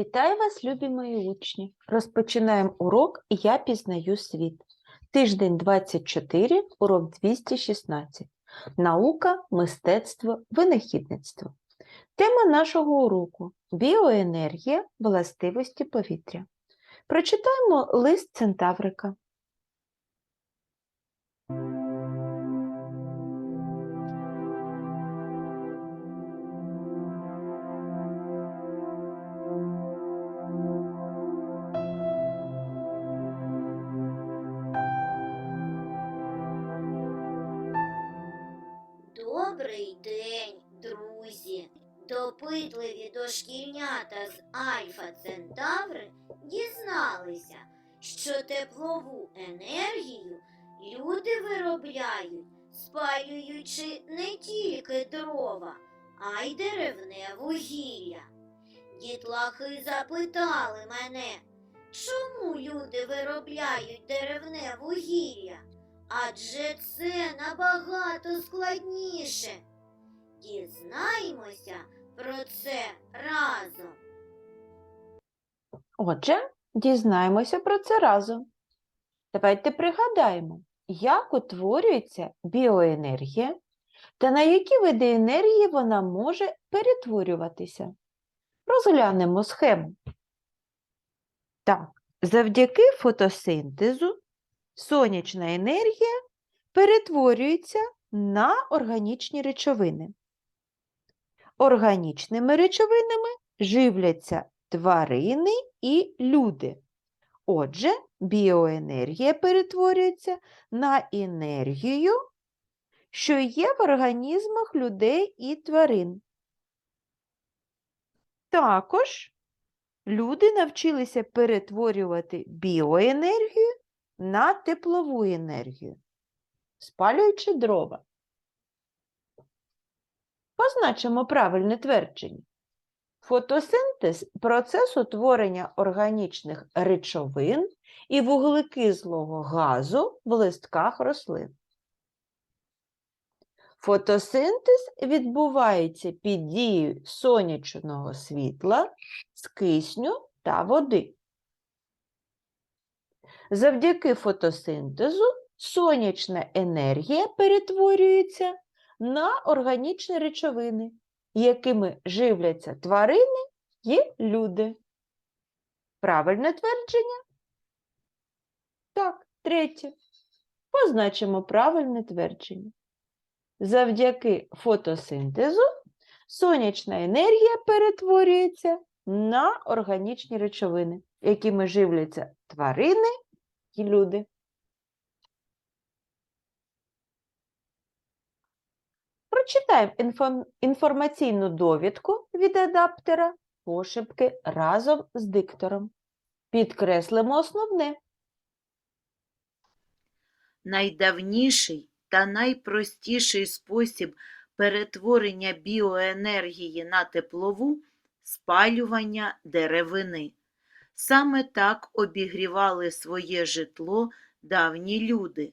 Вітаю вас, любі мої учні! Розпочинаємо урок Я пізнаю світ. Тиждень 24, урок 216. Наука, мистецтво, винахідництво. Тема нашого уроку біоенергія, властивості повітря. Прочитаємо лист Центаврика. День, друзі! Допитливі дошкільнята з Альфа Центаври дізналися, що теплову енергію люди виробляють, спалюючи не тільки дрова, а й деревне вугілля. Дітлахи запитали мене, чому люди виробляють деревне вугілля? Адже це набагато складніше. Дізнаємося про це разом. Отже, дізнаємося про це разом. Давайте пригадаємо, як утворюється біоенергія та на які види енергії вона може перетворюватися. Розглянемо схему. Так, завдяки фотосинтезу сонячна енергія перетворюється на органічні речовини. Органічними речовинами живляться тварини і люди. Отже, біоенергія перетворюється на енергію, що є в організмах людей і тварин. Також люди навчилися перетворювати біоенергію на теплову енергію, спалюючи дрова. Позначимо правильне твердження. Фотосинтез процес утворення органічних речовин і вуглекислого газу в листках рослин. Фотосинтез відбувається під дією сонячного світла з кисню та води. Завдяки фотосинтезу сонячна енергія перетворюється на органічні речовини, якими живляться тварини і люди. Правильне твердження? Так, третє. Позначимо правильне твердження. Завдяки фотосинтезу сонячна енергія перетворюється на органічні речовини, якими живляться тварини і люди. Прочитаємо інформаційну довідку від адаптера пошепки разом з диктором. Підкреслимо основне. найдавніший та найпростіший спосіб перетворення біоенергії на теплову спалювання деревини. Саме так обігрівали своє житло давні люди,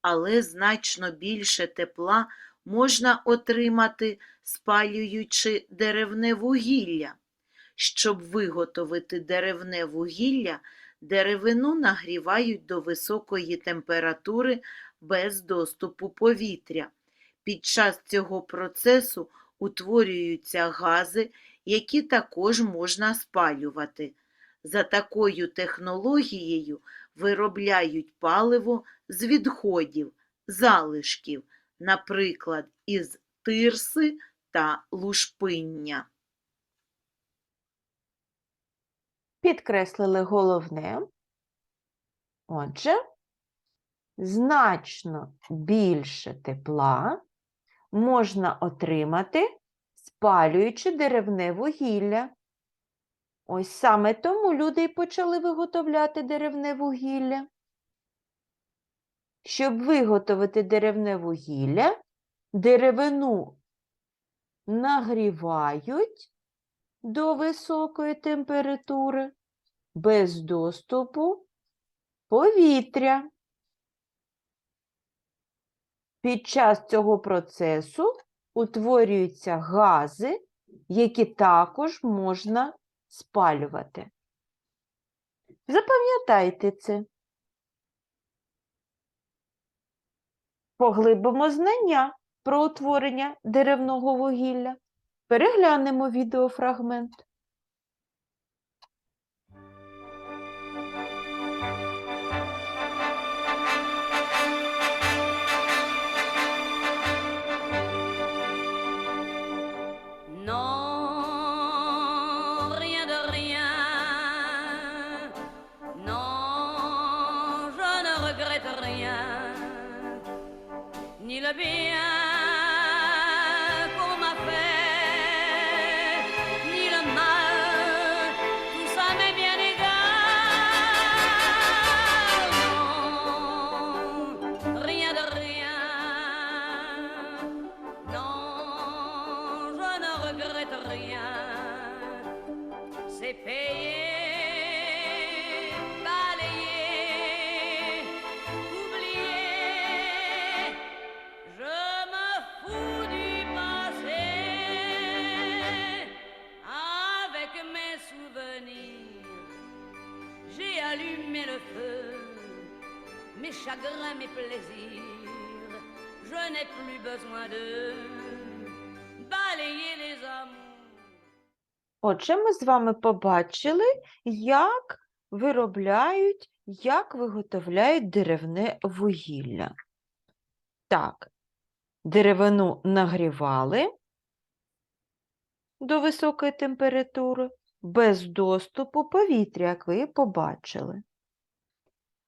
але значно більше тепла можна отримати, спалюючи деревне вугілля. Щоб виготовити деревне вугілля, деревину нагрівають до високої температури без доступу повітря. Під час цього процесу утворюються гази, які також можна спалювати. За такою технологією виробляють паливо з відходів, залишків, наприклад, із тирси та лушпиння. Підкреслили головне. Отже, значно більше тепла можна отримати, спалюючи деревне вугілля. Ось саме тому люди й почали виготовляти деревне вугілля. Щоб виготовити деревне вугілля, деревину нагрівають до високої температури без доступу повітря. Під час цього процесу утворюються гази, які також можна спалювати. Запам'ятайте це. Поглибимо знання про утворення деревного вугілля. Переглянемо відеофрагмент. Mes mes plaisirs, je n'ai plus besoin de balayer les amours. Отже, ми з вами побачили, як виробляють, як виготовляють деревне вугілля. Так, деревину нагрівали до високої температури без доступу повітря, як ви побачили.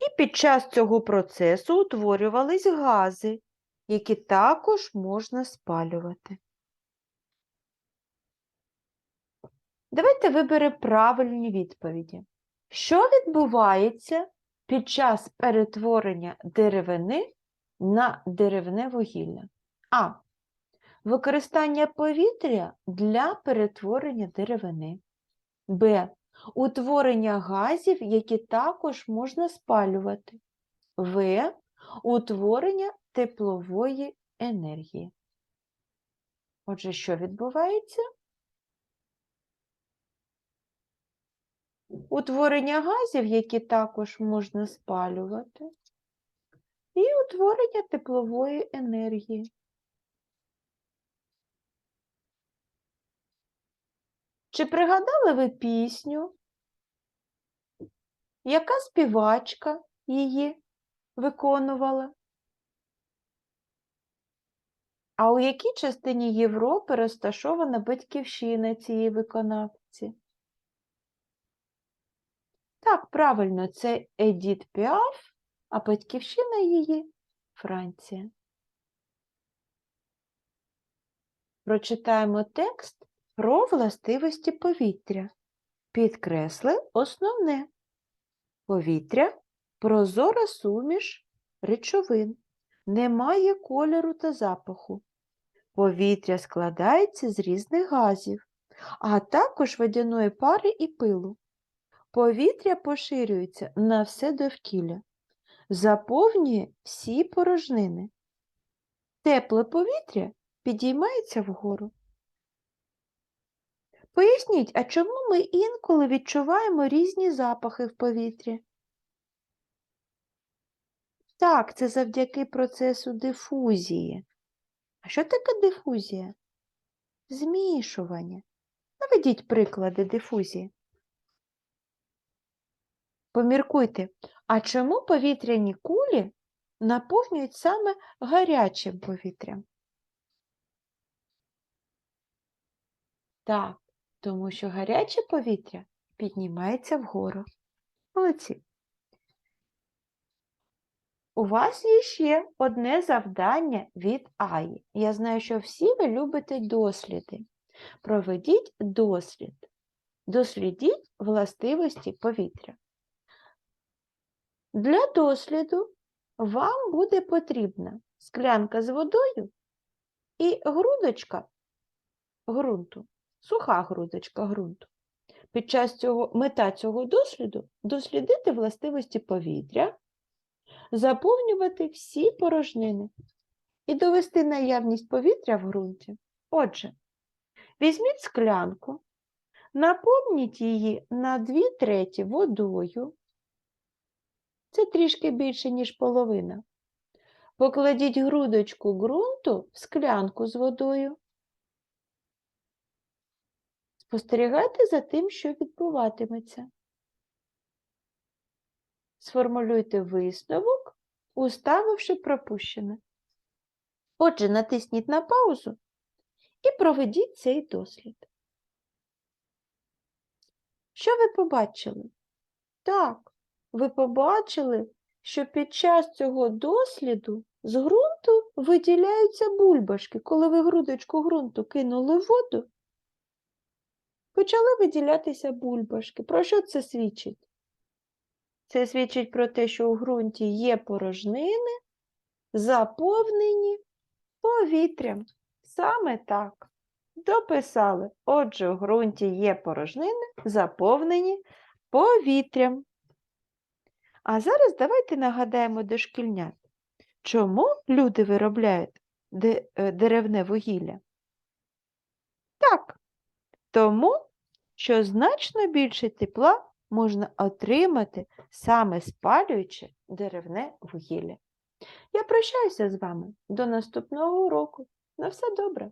І під час цього процесу утворювались гази, які також можна спалювати. Давайте виберемо правильні відповіді. Що відбувається під час перетворення деревини на деревне вугілля? А. Використання повітря для перетворення деревини. Б. Утворення газів, які також можна спалювати. В. Утворення теплової енергії. Отже, що відбувається? утворення газів, які також можна спалювати, і утворення теплової енергії. Чи пригадали ви пісню? Яка співачка її виконувала? А у якій частині Європи розташована батьківщина цієї виконавці? Так, правильно, це Едіт Піаф, а батьківщина її Франція. Прочитаємо текст про властивості повітря. Підкресли основне. Повітря прозора суміш речовин, немає кольору та запаху. Повітря складається з різних газів, а також водяної пари і пилу. Повітря поширюється на все довкілля, заповнює всі порожнини. Тепле повітря підіймається вгору. Поясніть, а чому ми інколи відчуваємо різні запахи в повітрі? Так, це завдяки процесу дифузії. А що таке дифузія? Змішування. Наведіть приклади дифузії. Поміркуйте, а чому повітряні кулі наповнюють саме гарячим повітрям? Так, тому що гаряче повітря піднімається вгору. Молодці. У вас є ще одне завдання від АІ. Я знаю, що всі ви любите досліди. Проведіть дослід. Дослідіть властивості повітря. Для досліду вам буде потрібна склянка з водою і грудочка ґрунту, суха грудочка ґрунту. Під час цього мета цього досліду дослідити властивості повітря, заповнювати всі порожнини і довести наявність повітря в ґрунті. Отже, візьміть склянку, Наповніть її на дві треті водою. Це трішки більше, ніж половина. Покладіть грудочку ґрунту в склянку з водою. Спостерігайте за тим, що відбуватиметься. Сформулюйте висновок, уставивши пропущене. Отже, натисніть на паузу і проведіть цей дослід. Що ви побачили? Так, ви побачили, що під час цього досліду з ґрунту виділяються бульбашки. Коли ви грудочку ґрунту кинули в воду, почали виділятися бульбашки. Про що це свідчить? Це свідчить про те, що у ґрунті є порожнини, заповнені повітрям. Саме так. Дописали. Отже, у ґрунті є порожнини, заповнені повітрям. А зараз давайте нагадаємо дошкільнят, чому люди виробляють е, деревне вугілля? Так, тому, що значно більше тепла можна отримати саме спалюючи деревне вугілля. Я прощаюся з вами до наступного уроку. На все добре!